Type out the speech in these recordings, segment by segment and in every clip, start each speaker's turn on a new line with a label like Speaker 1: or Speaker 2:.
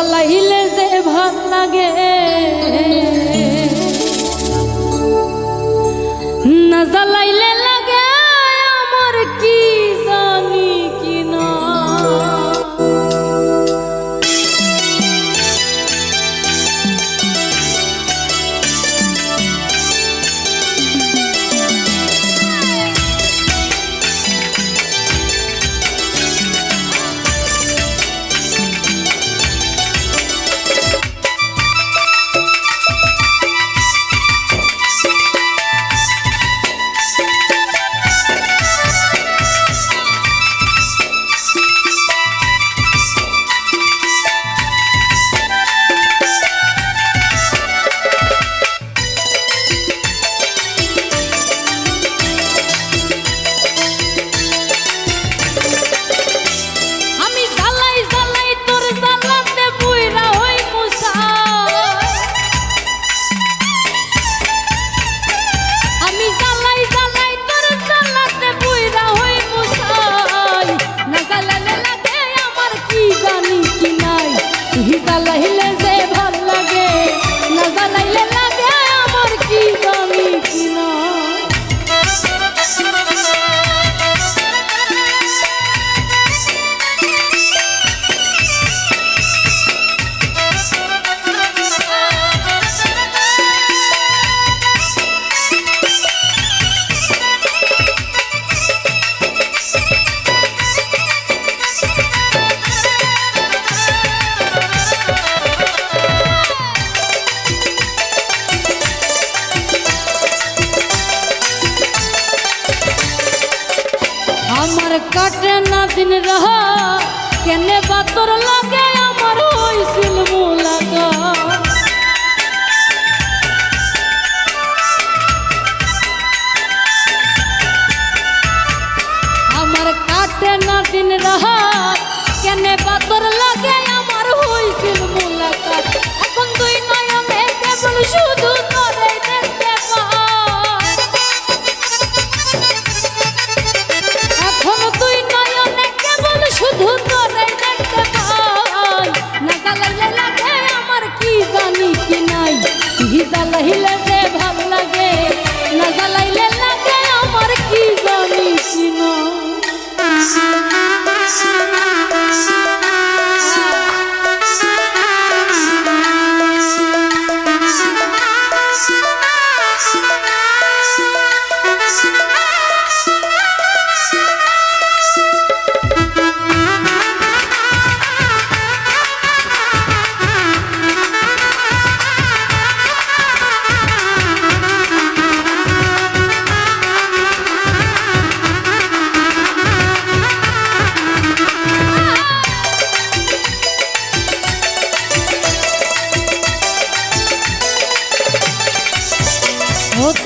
Speaker 1: Allah দিন রহ, কেনে বাতর লাগে আমার হইছিল মুলাকা আমার কাটে না দিন রহ, কেনে বাতর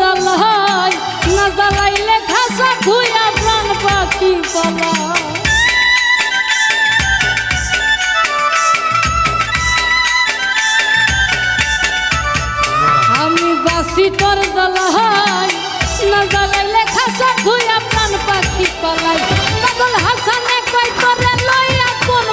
Speaker 1: জ্বালায়, না জ্বালাইলে ঘাসা ধুয়া প্রাণ পাখি বলায় আমি বাসি তোর জ্বালায়, না জ্বালাইলে ঘাসা ধুয়া প্রাণ পাখি পালায়। হাসানে কই তোরে লইয়া কোন